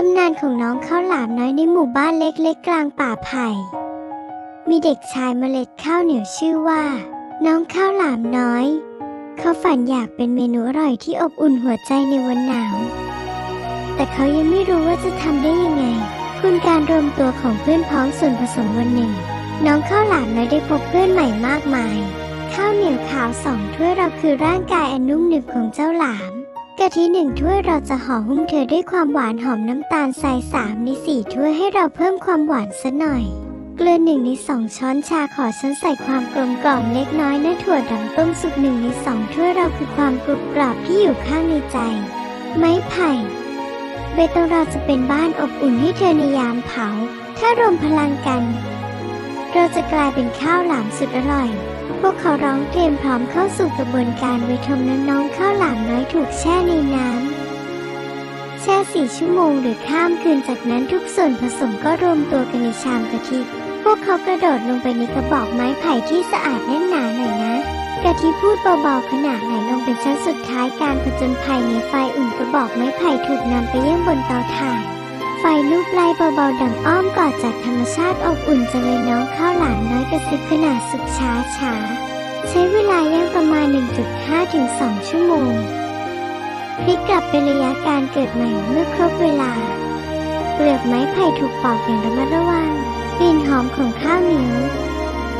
ตำนานของน้องข้าวหลามน้อยในหมู่บ้านเล็กๆกลางป่าไผ่ มีเด็กชายเมล็ดข้าวเหนียวชื่อว่า น้องข้าวหลามน้อย เขาฝันอยากเป็นเมนูอร่อยที่อบอุ่นหัวใจในวันหนาว แต่เขายังไม่รู้ว่าจะทำได้ยังไงคุณการรวมตัวของเพื่อนพ้องส่วนผสมวันหนึ่ง น้องข้าวหลามน้อยได้พบเพื่อนใหม่มากมาย ข้าวเหนียวขาวสองถ้วยเราคือร่างกายอันนุ่มหนึบของเจ้าหลาม กะทิหนึ่งถ้วยเราจะห่อหุ้มเธอด้วยความหวานหอมน้ำตาลทรายสามในสี่ถ้วยให้เราเพิ่มความหวานสัหน่อย เกลือหนึ่งในสองช้อนชาขอฉันใส่ความกลมกล่อมเล็กน้อยนะถั่วดำต้มสุกหนึ่งในสองถ้วยเราคือความกรุบกรอบที่อยู่ข้างในใจ ไม้ไผ่เบตงเราจะเป็นบ้านอบอุ่นให้เธอในยามเผา ถ้ารวมพลังกัน เราจะกลายเป็นข้าวหลามสุดอร่อย พวกเขาร้องเตรียมพร้อมเข้าสู่กระบวนการไว้ทมน้ำน้องข้าวหลามน้อยถูกแช่ในน้ำแช่สี่ชั่วโมงหรือข้ามคืนจากนั้นทุกส่วนผสมก็รวมตัวกันในชามกะทิพวกเขากระโดดลงไปในกระบอกไม้ไผ่ที่สะอาดแน่นหนาหน่อยนะกะทิพูดเบาๆขณะไหลลงเป็นชั้นสุดท้ายการผจญภัยในไฟอุ่นกระบอกไม้ไผ่ถูกนำไปย่างบนเตาถ่าน ไฟลุกไล่เบาๆ ดังอ้อมกอดจากธรรมชาติอบอุ่นจังเลยน้องข้าวหลามน้อยกระซิบขนาดสุดช้าช้าใช้เวลาย่างประมาณ 1.5ถึง2ชั่วโมงพลิกกลับเป็นระยะการเกิดใหม่เมื่อครบเวลา เปลือกไม้ไผ่ถูกปอกอย่างระมัดระวังกลิ่นหอมของข้าวเหนียว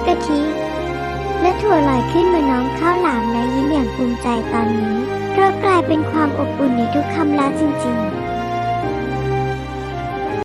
กะทิ และถั่วลอยขึ้นมาน้องข้าวหลามและยิ้มอย่างภูมิใจตอนนี้เรากลายเป็นความอบอุ่นในทุกคำลาจริงๆ